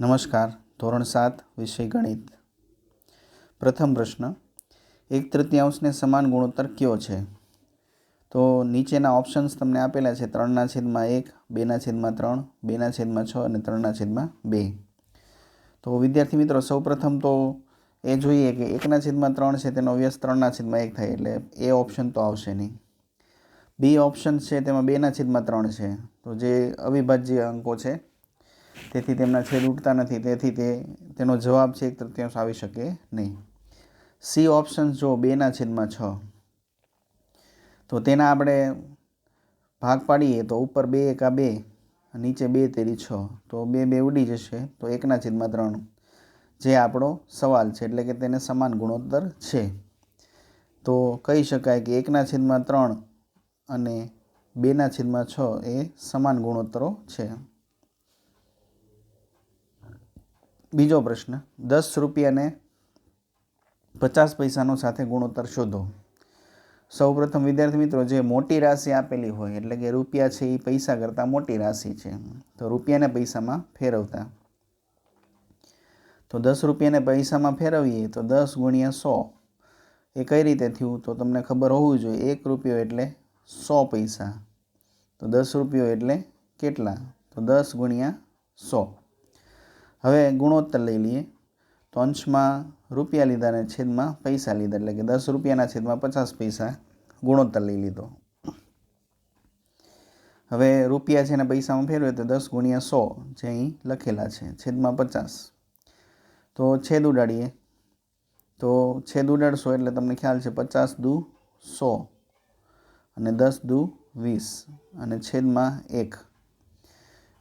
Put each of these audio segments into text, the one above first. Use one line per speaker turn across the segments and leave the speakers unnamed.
નમસ્કાર, ધોરણ સાત, વિષય ગણિત. પ્રથમ પ્રશ્ન, એક તૃતીયાંશને સમાન ગુણોત્તર કયો છે? તો નીચેના ઓપ્શન્સ તમને આપેલા છે ત્રણના છેદમાં એક, બેના છેદમાં ત્રણ, બેના છેદમાં છ અને ત્રણના છેદમાં બે. તો વિદ્યાર્થી મિત્રો, સૌપ્રથમ તો એ જોઈએ કે એકના છેદમાં ત્રણ છે, તેનો વ્યસ્ત ત્રણના છેદમાં એક થાય એટલે એ ઓપ્શન તો આવશે નહીં. બી ઓપ્શન છે, તેમાં બેના છેદમાં ત્રણ છે. તો જે અવિભાજ્ય અંકો છે તેથી તેમના છેદ ઉઠતા નથી. તેથી તે, તેનો જવાબ છે એક તૃતીયાંશ આવી શકે નહીં. સી ઓપ્શન જો બેના છેદમાં છ, તો તેના આપણે ભાગ પાડીએ તો ઉપર બે, એકા બે, નીચે બે તેરી છ, તો બે બે ઉડી જશે, તો એકના છેદમાં ત્રણ. જે આપણો સવાલ છે, એટલે કે તેને સમાન ગુણોત્તર છે. તો કહી શકાય કે એકના છેદમાં ત્રણ અને બેના છેદમાં છ એ સમાન ગુણોત્તરો છે. બીજો પ્રશ્ન, દસ રૂપિયાને પચાસ પૈસાનો સાથે ગુણોત્તર શોધો. સૌપ્રથમ વિદ્યાર્થી મિત્રો, જે મોટી રાશિ આપેલી હોય, એટલે કે રૂપિયા છે એ પૈસા કરતાં મોટી રાશિ છે, તો રૂપિયાને પૈસામાં ફેરવતા. તો દસ રૂપિયાને પૈસામાં ફેરવીએ, તો દસ ગુણ્યા સો. એ કઈ રીતે થયું? તો તમને ખબર હોવું જોઈએ, એક રૂપિયો એટલે સો પૈસા. તો દસ રૂપિયો એટલે કેટલા? તો દસ ગુણ્યા સો. હવે ગુણોત્તર લઈ લઈએ. તો અંશમાં રૂપિયા લીધા અને છેદમાં પૈસા લીધા, એટલે કે દસ રૂપિયાના છેદમાં પચાસ પૈસા ગુણોત્તર લઈ લીધો. હવે રૂપિયા છે એના પૈસામાં ફેરવે તો દસ ગુણ્યા સો જે અહીં લખેલા છે, છેદમાં પચાસ. તો છેદ ઉડાડીએ. તો છેદ ઉડાડશો એટલે તમને ખ્યાલ છે પચાસ દુ સો અને દસ દુ વીસ અને છેદમાં એક.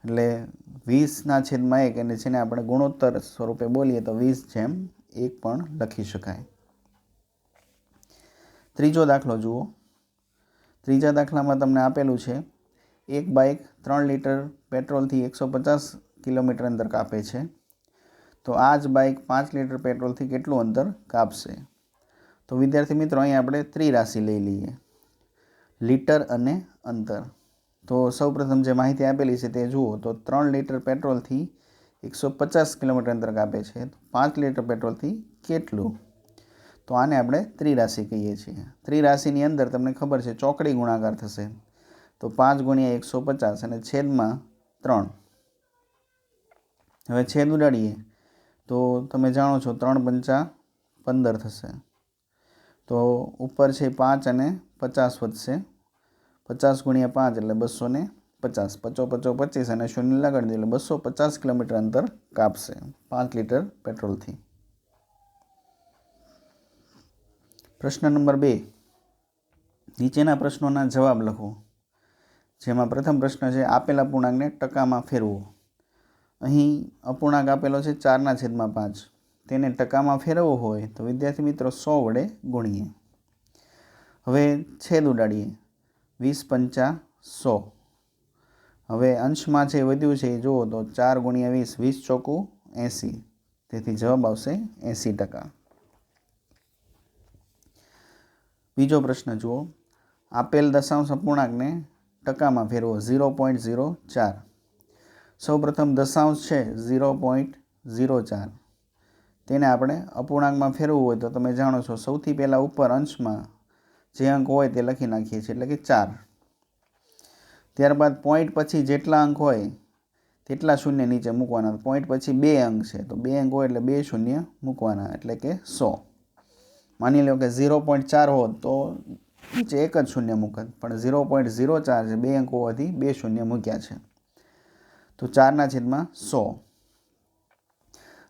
એટલે વીસના છેદમાં એક અને જેને આપણે ગુણોત્તર સ્વરૂપે બોલીએ તો વીસ જેમ એક પણ લખી શકાય. ત્રીજો દાખલો જુઓ. ત્રીજા દાખલામાં તમને આપેલું છે, એક બાઇક ત્રણ લીટર પેટ્રોલથી એકસો પચાસ કિલોમીટર અંતર કાપે છે. તો આ જ બાઇક પાંચ લીટર પેટ્રોલથી કેટલું અંતર કાપશે? તો વિદ્યાર્થી મિત્રો અહીં આપણે ત્રિરાશિ લઈ લઈએ. લીટર અને અંતર. તો સૌપ્રથમ જે માહિતી આપેલી છે તે જુઓ, તો ત્રણ લીટર પેટ્રોલથી એકસો પચાસ કિલોમીટર અંતર કાપે છે. પાંચ લીટર પેટ્રોલથી કેટલું? તો આને આપણે ત્રિરાશિ કહીએ છીએ. ત્રિરાશિની અંદર તમને ખબર છે ચોકડી ગુણાકાર થશે. તો પાંચ ગુણ્યા એકસો પચાસ અને છેદમાં ત્રણ. હવે છેદ ઉડાડીએ. તો તમે જાણો છો ત્રણ પંચા પંદર થશે. તો ઉપર છે પાંચ અને પચાસ વધશે. પચાસ ગુણ્યા પાંચ એટલે બસો ને પચાસ. પચો પચો, પચીસ અને શૂન્ય લગાડી દે એટલે બસો પચાસ કિલોમીટર અંતર કાપશે. પાંચ લીટર પેટ્રોલથી. પ્રશ્ન નંબર બે. નીચેના પ્રશ્નોના જવાબ લખો. જેમાં પ્રથમ પ્રશ્ન છે, આપેલા પૂર્ણાંકને ટકામાં ફેરવો. અહીં અપૂર્ણાંક આપેલો છે ચારના છેદમાં પાંચ. તેને ટકામાં ફેરવવો હોય તો વિદ્યાર્થી મિત્રો સો વડે ગુણીએ. હવે છેદ ઉડાડીએ. વીસ પંચા સો. હવે અંશમાં જે વધ્યું છે એ જુઓ તો ચાર ગુણ્યા વીસ વીસ ચોકું એંસી. તેથી જવાબ આવશે એંસી ટકા. બીજો પ્રશ્ન જુઓ. આપેલ દશાંશ અપૂર્ણાંકને ટકામાં ફેરવો, ઝીરો પોઈન્ટ ઝીરો ચાર. સૌપ્રથમ દશાંશ છે ઝીરો પોઈન્ટ ઝીરો ચાર. તેને આપણે અપૂર્ણાંકમાં ફેરવવું હોય તો તમે જાણો છો સૌથી પહેલાં ઉપર અંશમાં જે અંક હોય તે લખી નાખીએ છીએ, એટલે કે ચાર. ત્યારબાદ પોઈન્ટ પછી જેટલા અંક હોય તેટલા શૂન્ય નીચે મૂકવાના. પોઈન્ટ પછી બે અંક છે, તો બે અંક હોય એટલે બે શૂન્ય મૂકવાના, એટલે કે સો. માની લો કે ઝીરો પોઈન્ટ ચાર હોત તો નીચે એક જ શૂન્ય મૂકત. પણ ઝીરો પોઈન્ટ ઝીરો ચાર છે બે અંક હોવાથી બે શૂન્ય મૂક્યા છે. તો ચારના છેદમાં સો.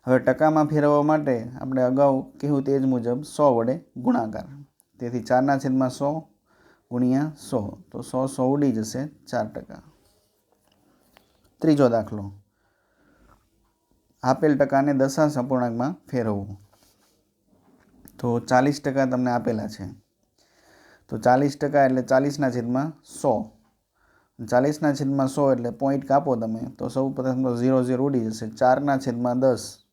હવે ટકામાં ફેરવવા માટે આપણે અગાઉ કહ્યું તે જ મુજબ સો વડે ગુણાકાર. તેથી ચારના છેદમાં સો ગુણ્યા સો. તો સો સો ઉડી જશે ચાર ટકા. ત્રીજો દાખલો. આપેલ ટકાને દશાંશ અપૂર્ણાંકમાં ફેરવવું. તો ચાલીસ ટકા તમને આપેલા છે. તો ચાલીસ ટકા એટલે ચાલીસના છેદમાં સો. ચાલીસના છેદમાં સો એટલે પોઈન્ટ કાપો તમે, તો સૌ પ્રથમ તો ઝીરો ઝીરો ઉડી જશે. ચારના છેદમાં દસ.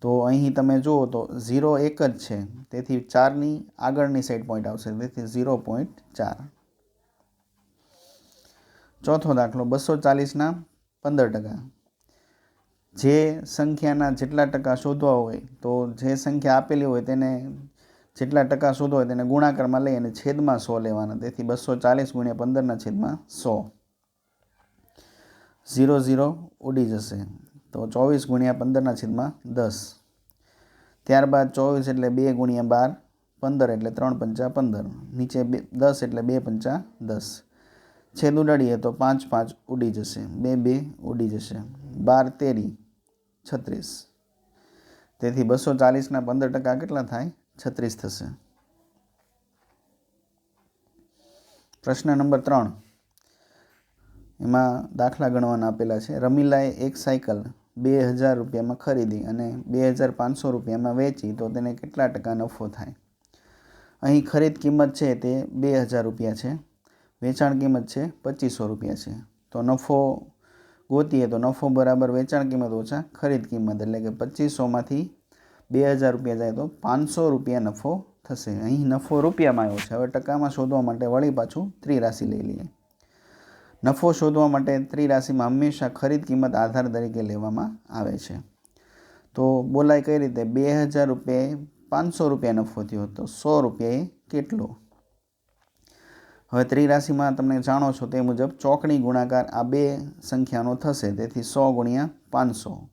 તો અહીં તમે જુઓ તો ઝીરો એક જ છે. તેથી ચારની આગળની સાઈડ પોઈન્ટ આવશે. તેથી ઝીરો પોઈન્ટ ચાર. ચોથો દાખલો બસો ચાલીસના પંદર ટકા. જે સંખ્યાના જેટલા ટકા શોધવા હોય, તો જે સંખ્યા આપેલી હોય તેને જેટલા ટકા શોધવા હોય તેને ગુણાકારમાં લઈ અને છેદમાં સો લેવાના. તેથી બસો ચાલીસ ગુણ્યા પંદરના છેદમાં સો. ઝીરો ઝીરો ઉડી જશે. તો ચોવીસ ગુણ્યા પંદરના છેદમાં દસ. ત્યારબાદ ચોવીસ એટલે બે ગુણ્યા બાર, પંદર એટલે ત્રણ પંચા પંદર. નીચે બે, દસ એટલે બે પંચા દસ. છેદ ઉડાડીએ તો પાંચ પાંચ ઉડી જશે. બે બે ઉડી જશે. બાર તેરી, છત્રીસ. તેથી બસો ચાલીસના પંદર ટકા કેટલા થાય? છત્રીસ થશે. પ્રશ્ન નંબર ત્રણ. એમાં દાખલા ગણવાના આપેલા છે. રમીલાએ એક સાયકલ બે હજાર રૂપિયામાં ખરીદી અને બે હજાર પાંચસો રૂપિયામાં વેચી તો તેને કેટલા ટકા નફો થાય? અહીં ખરીદ કિંમત છે તે બે હજાર રૂપિયા છે, વેચાણ કિંમત છે પચીસો રૂપિયા છે. તો નફો ગોતીએ તો નફો બરાબર વેચાણ કિંમત ઓછા ખરીદ કિંમત, એટલે કે પચીસોમાંથી બે હજાર રૂપિયા જાય તો પાંચસો રૂપિયા નફો થશે. અહીં નફો રૂપિયામાં આવ્યો છે. હવે ટકામાં શોધવા માટે વળી પાછું ત્રિરાશી લઈ લઈએ. નફો શોધવા માટે ત્રિરાશિમાં હંમેશા ખરીદ કિંમત આધાર તરીકે લેવામાં આવે છે. તો બોલાય કઈ રીતે? બે હજાર રૂપિયા પાંચસો રૂપિયા નફો થયો તો સો રૂપિયાએ કેટલો? હવે ત્રિરાશિમાં તમને જાણો છો તે મુજબ ચોકડી ગુણાકાર આ બે સંખ્યાનો થશે. તેથી સો ગુણ્યા પાંચસો.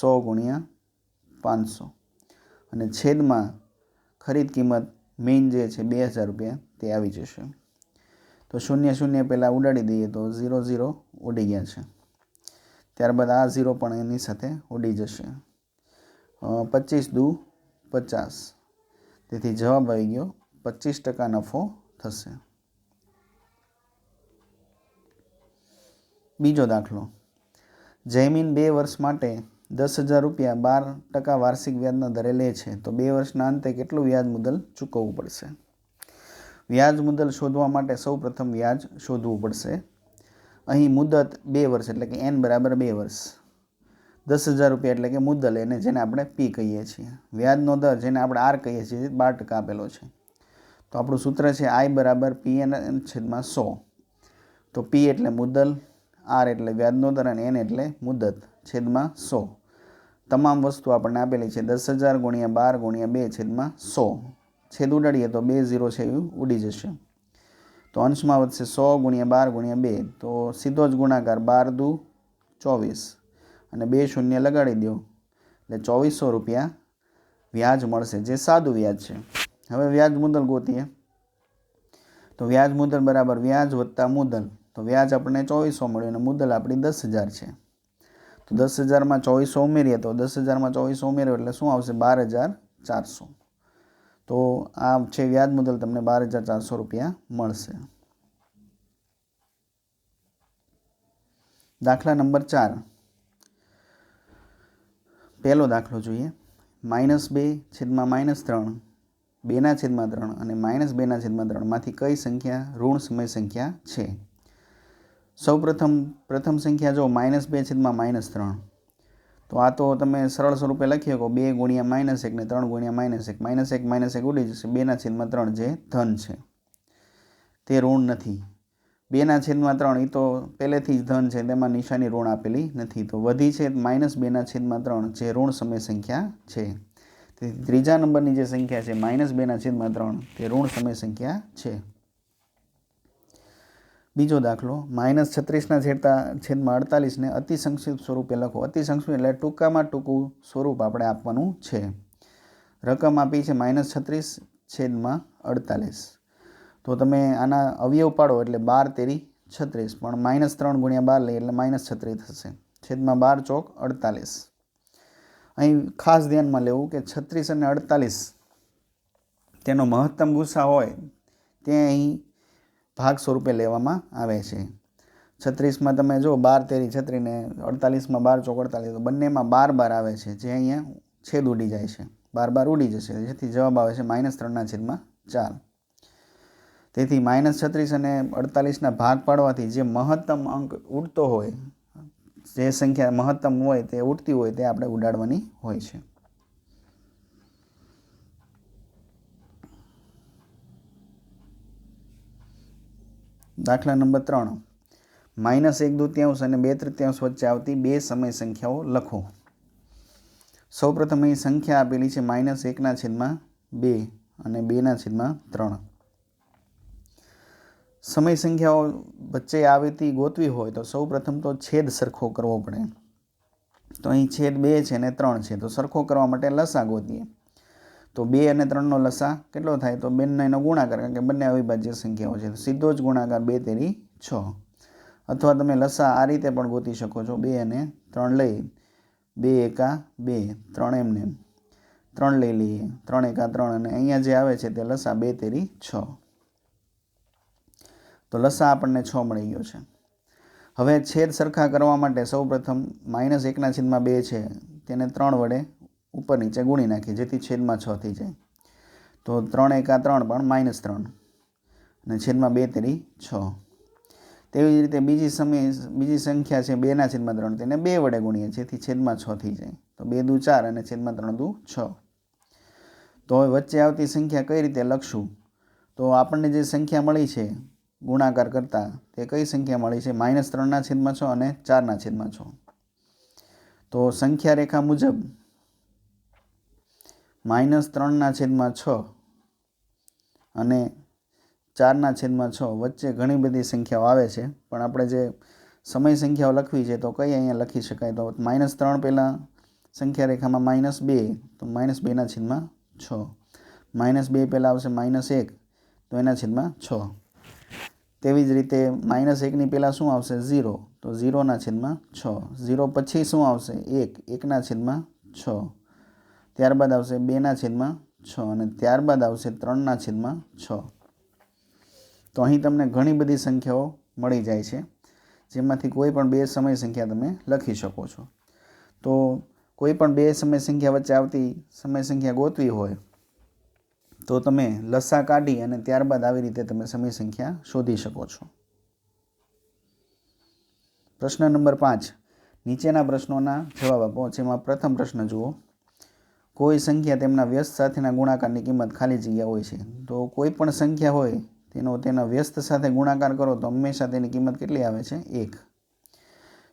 સો ગુણ્યા પાંચસો. અને છેદમાં ખરીદ કિંમત મેઇન જે છે બે હજાર રૂપિયા, તે આવી જશે. તો શૂન્ય શૂન્ય પહેલાં ઉડાડી દઈએ તો ઝીરો ઝીરો ઉડી ગયા છે. ત્યારબાદ આ ઝીરો પણ એની સાથે ઉડી જશે. પચીસ દુ પચાસ. તેથી જવાબ આવી ગયો પચીસ ટકા નફો થશે. બીજો દાખલો. જૈમિન બે વર્ષ માટે દસ હજાર રૂપિયા બાર ટકા વાર્ષિક વ્યાજના દરે લે છે. તો બે વર્ષના અંતે કેટલું વ્યાજ મુદલ ચૂકવવું પડશે? વ્યાજ મુદલ શોધવા માટે સૌ પ્રથમ વ્યાજ શોધવું પડશે. અહીં મુદત બે વર્ષ એટલે કે એન બરાબર બે વર્ષ. દસ હજાર રૂપિયા એટલે કે મુદ્દલ એને જેને આપણે પી કહીએ છીએ. વ્યાજનો દર જેને આપણે આર કહીએ છીએ બાર ટકા આપેલો છે. તો આપણું સૂત્ર છે આઈ બરાબર પી એન છેદમાં સો. તો પી એટલે મુદ્દલ આર એટલે વ્યાજનો દર અને એન એટલે મુદત છેદમાં સો. તમામ વસ્તુ આપણને આપેલી છે દસ હજાર ગુણ્યા બાર ગુણ્યા બે છેદમાં સો. છેદ ઉડાડીએ તો બે ઝીરો છે એવું ઉડી જશે. તો અંશમાં વધશે સો ગુણ્યા બાર ગુણ્યા બે. તો સીધો જ ગુણાકાર બાર દુ ચોવીસ. અને બે શૂન્ય લગાડી દો એટલે ચોવીસો રૂપિયા વ્યાજ મળશે, જે સાદું વ્યાજ છે. હવે વ્યાજ મુદલ ગોતીએ. તો વ્યાજ મુદલ બરાબર વ્યાજ વત્તા મુદલ. તો વ્યાજ આપણને ચોવીસો મળ્યું અને મુદલ આપણી દસ હજાર છે. તો દસ હજારમાં ચોવીસો ઉમેરીએ તો દસ હજારમાં ચોવીસો ઉમેર્યો એટલે શું આવશે? બાર હજાર ચારસો. તો આ છે વ્યાજ મુદલ તમને બાર હજાર ચારસો રૂપિયા મળશે. દાખલા નંબર ચાર. પહેલો દાખલો જોઈએ. માઇનસ બે છેદમાં માઇનસ ત્રણ, બેના છેદમાં ત્રણ અને માઇનસ બેના છેદમાં ત્રણમાંથી કઈ સંખ્યા ઋણ સમય સંખ્યા છે? સૌ પ્રથમ પ્રથમ સંખ્યા જો માઇનસ બે છેદમાં માઇનસ ત્રણ તો આ તો તમે સરળ સ્વરૂપે લખી શકો. બે ગુણ્યા માઇનસ એક ને ત્રણ ગુણ્યા માઇનસ એક. માઇનસ એક માઇનસ એક ઉડી જશે. બેના છેદમાં ત્રણ જે ધન છે. તે ઋણ નથી. બેના છેદમાં ત્રણ એ તો પહેલેથી જ ધન છે, તેમાં નિશાની ઋણ આપેલી નથી. તો વધી છે, માઇનસ બેના છેદમાં ત્રણ, જે ઋણ સમય સંખ્યા છે. તેથી ત્રીજા નંબરની જે સંખ્યા છે, માઇનસ બેના છેદમાં ત્રણ, તે ઋણ સમય સંખ્યા છે. બીજો દાખલો, માઇનસ છત્રીસના છેડતા છેદમાં અડતાલીસને અતિ સંક્ષિપ્ત સ્વરૂપે લખો. અતિ સંક્ષિપ્ત એટલે ટૂંકામાં ટૂંકું સ્વરૂપ આપણે આપવાનું છે. રકમ આપી છે માઇનસ છત્રીસ છેદમાં અડતાલીસ. તો તમે આના અવયવ પાડો એટલે બાર તેરી છત્રીસ. પણ માઇનસ ત્રણ ગુણ્યા બાર લઈએ એટલે માઇનસ છત્રીસ થશે. છેદમાં બાર ચોક અડતાલીસ. અહીં ખાસ ધ્યાનમાં લેવું કે છત્રીસ અને અડતાલીસ તેનો મહત્તમ ગુસ્સા હોય, તે અહીં ભાગ સ્વરૂપે લેવામાં આવે છે. છત્રીસમાં તમે જો બાર તેરી છત્રીને અડતાલીસમાં બાર ચોક અડતાલીસ બંનેમાં બાર બાર આવે છે, જે અહીંયા છેદ ઉડી જાય છે. બાર બાર ઉડી જશે, જેથી જવાબ આવે છે માઇનસ ત્રણના છેદમાં ચાર. તેથી માઇનસ છત્રીસ અને અડતાલીસના ભાગ પાડવાથી જે મહત્તમ અંક ઉડતો હોય, જે સંખ્યા મહત્તમ હોય, તે ઉડતી હોય, તે આપણે ઉડાડવાની હોય છે. દાખલા નંબર ત્રણ. માઇનસ એક દૂત્યાંશ અને બે તૃત્યાંશ વચ્ચે આવતી બે સમય સંખ્યાઓ લખો. સૌપ્રથમ અહીં સંખ્યા આપેલી છે માઇનસ એકના છેદમાં બે અને બેના છેદમાં ત્રણ. સમય સંખ્યાઓ વચ્ચે આવેતી ગોતવી હોય તો સૌ પ્રથમ તો છેદ સરખો કરવો પડે. તો અહીં છેદ બે છે અને ત્રણ છે. તો સરખો કરવા માટે લસા ગોતીએ. તો બે અને ત્રણનો લસા કેટલો થાય? તો બેનનો એનો ગુણાકાર, કારણ કે બંને અવિભાજ્ય સંખ્યાઓ છે. સીધો જ ગુણાકાર બે તેરી છ. અથવા તમે લસા આ રીતે પણ ગોતી શકો છો. બે અને ત્રણ લઈ બે એકા બે. ત્રણ એમને. ત્રણ લઈ લઈએ. ત્રણ એકા ત્રણ. અને અહીંયા જે આવે છે તે લસા બે તેરી છ. તો લસા આપણને છ મળી ગયો છે. હવે છેદ સરખા કરવા માટે સૌ પ્રથમ માઇનસ એકના છેદમાં બે છે. તેને ત્રણ વડે ઉપર નીચે ગુણી નાખીએ જેથી છેદમાં છ થઈ જાય. તો ત્રણ એકા ત્રણ પણ માઇનસ ત્રણ. અને છેદમાં બે તેરી છ. તેવી જ રીતે બીજી સમય બીજી સંખ્યા છે બેના છેદમાં ત્રણ તેને બે વડે ગુણીએ, જેથી છેદમાં છ થઈ જાય. તો બે દુ ચાર અને છેદમાં ત્રણ દુ છ. તો હવે વચ્ચે આવતી સંખ્યા કઈ રીતે લખશું? તો આપણને જે સંખ્યા મળી છે ગુણાકાર કરતાં, તે કઈ સંખ્યા મળી છે? માઇનસ ત્રણના છેદમાં છ અને ચારના છેદમાં છ. તો સંખ્યા રેખા મુજબ માઇનસ ત્રણના છેદમાં છ અને ચારના છેદમાં છ વચ્ચે ઘણી બધી સંખ્યાઓ આવે છે. પણ આપણે જે સમય સંખ્યાઓ લખવી છે તો કઈ અહીંયા લખી શકાય? તો માઇનસ ત્રણ પહેલાં સંખ્યા રેખામાં માઇનસ બે, તો માઇનસ બેના છેદમાં છ. માઇનસ બે પહેલાં આવશે માઇનસ એક, તો એના છેદમાં છ. તેવી જ રીતે માઇનસ એકની પહેલાં શું આવશે? ઝીરો, તો ઝીરોના છેદમાં છ. ઝીરો પછી શું આવશે? એક, એકના છેદમાં છ. ત્યારબાદ આવશે બેના છેદમાં છ અને ત્યારબાદ આવશે ત્રણના છેદમાં છ. તો અહીં તમને ઘણી બધી સંખ્યાઓ મળી જાય છે, જેમાંથી કોઈ પણ બે સમય સંખ્યા તમે લખી શકો છો. તો કોઈ પણ બે સમય સંખ્યા વચ્ચે આવતી સમય સંખ્યા ગોતવી હોય, તો તમે લસા કાઢી અને ત્યારબાદ આવી રીતે તમે સમય સંખ્યા શોધી શકો છો. પ્રશ્ન નંબર પાંચ. નીચેના પ્રશ્નોના જવાબ આપો, જેમાં પ્રથમ પ્રશ્ન જુઓ. કોઈ સંખ્યા તેમના વ્યસ્ત સાથેના ગુણાકારની કિંમત ખાલી જગ્યા હોય છે. તો કોઈ પણ સંખ્યા હોય તેનો તેના વ્યસ્ત સાથે ગુણાકાર કરો તો હંમેશા તેની કિંમત કેટલી આવે છે? એક.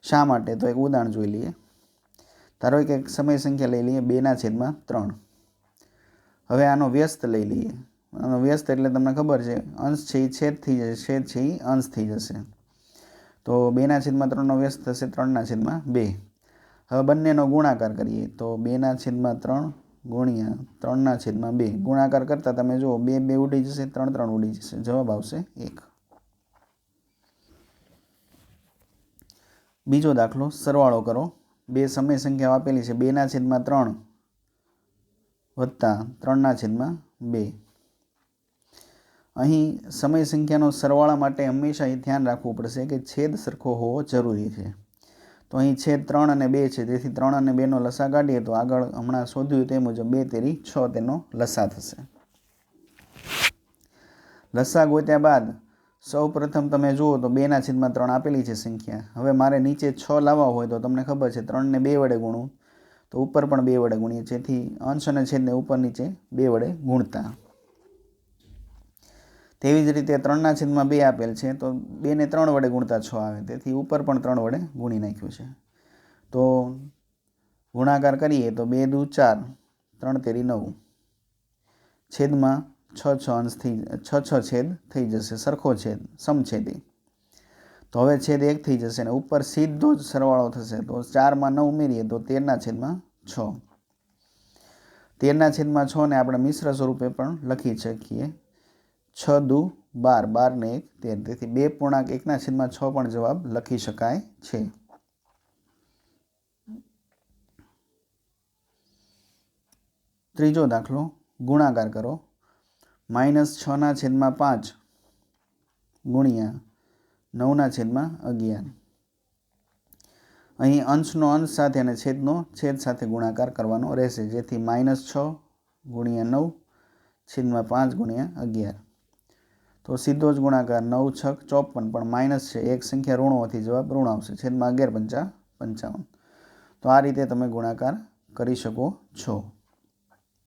શા માટે? તો એક ઉદાહરણ જોઈ લઈએ. ધારો કે એક સમય સંખ્યા લઈ લઈએ, બેના છેદમાં ત્રણ. હવે આનો વ્યસ્ત લઈ લઈએ. આનો વ્યસ્ત એટલે તમને ખબર છે, અંશ છે એ છેદ થઈ જશે, છેદ છે એ અંશ થઈ જશે. તો બેના છેદમાં ત્રણનો વ્યસ્ત થશે, ત્રણના છેદમાં બે. હવે બંનેનો ગુણાકાર કરીએ તો બેના છેદમાં ત્રણ ગુણ્યા ત્રણના છેદમાં બે. ગુણાકાર કરતાં તમે જુઓ, બે બે ઉડી જશે, ત્રણ ત્રણ ઉડી જશે. જવાબ આવશે એક. બીજો દાખલો સરવાળો કરો. બે સમય સંખ્યાઓ આપેલી છે. બેના છેદમાં ત્રણ વત્તા ત્રણના છેદમાં બે. અહીં સમય સંખ્યાનો સરવાળા માટે હંમેશા એ ધ્યાન રાખવું પડશે કે છેદ સરખો હોવો જરૂરી છે. તો અહીં છેદ ત્રણ અને બે છે. તેથી ત્રણ અને બેનો લસા કાઢીએ તો આગળ હમણાં શોધ્યું તે મુજબ બે તેરી છ તેનો લસા થશે. લસા ગોત્યા બાદ સૌ પ્રથમ તમે જુઓ તો બેના છેદમાં ત્રણ આપેલી છે સંખ્યા. હવે મારે નીચે છ લાવવા હોય તો તમને ખબર છે ત્રણને બે વડે ગુણું. તો ઉપર પણ બે વડે ગુણીએ. જેથી અંશ અને છેદને ઉપર નીચે બે વડે ગુણતા. તેવી જ રીતે ત્રણના છેદમાં બે આપેલ છે, તો બેને ત્રણ વડે ગુણતા છ આવે. તેથી ઉપર પણ ત્રણ વડે ગુણી નાખ્યું છે. તો ગુણાકાર કરીએ તો બે દુ ચાર, ત્રણ તેરી નવ. છેદમાં છ છ અંશથી છ છ છેદ થઈ જશે, સરખો છેદ, સમછેદી. તો હવે છેદ એક થઈ જશે અને ઉપર સીધો જ સરવાળો થશે, તો ચારમાં નવ ઉમેરીએ તો તેરના છેદમાં છ. તેરના છેદમાં છ ને આપણે મિશ્ર સ્વરૂપે પણ લખી શકીએ. છ દુ, બાર બાર ને એક, તેર. તેથી બે પૂર્ણાંક એકના છેદમાં છ પણ જવાબ લખી શકાય છે. ત્રીજો દાખલો, ગુણાકાર કરો. માઇનસ છના છેદમાં પાંચ ગુણ્યા નવના છેદમાં અગિયાર. અહીં અંશનો અંશ સાથે અને છેદનો છેદ સાથે ગુણાકાર કરવાનો રહેશે, જેથી માઇનસ છ ગુણ્યા નવ છેદમાં પાંચ ગુણ્યા અગિયાર. તો સીધો જ ગુણાકાર નવ છક ચોપન, પણ માઇનસ છે. એક સંખ્યા ઋણોથી હોવાથી જવાબ ઋણ આવશે. છેદમાં અગિયાર પંચા પંચાવન. તો આ રીતે તમે ગુણાકાર કરી શકો છો.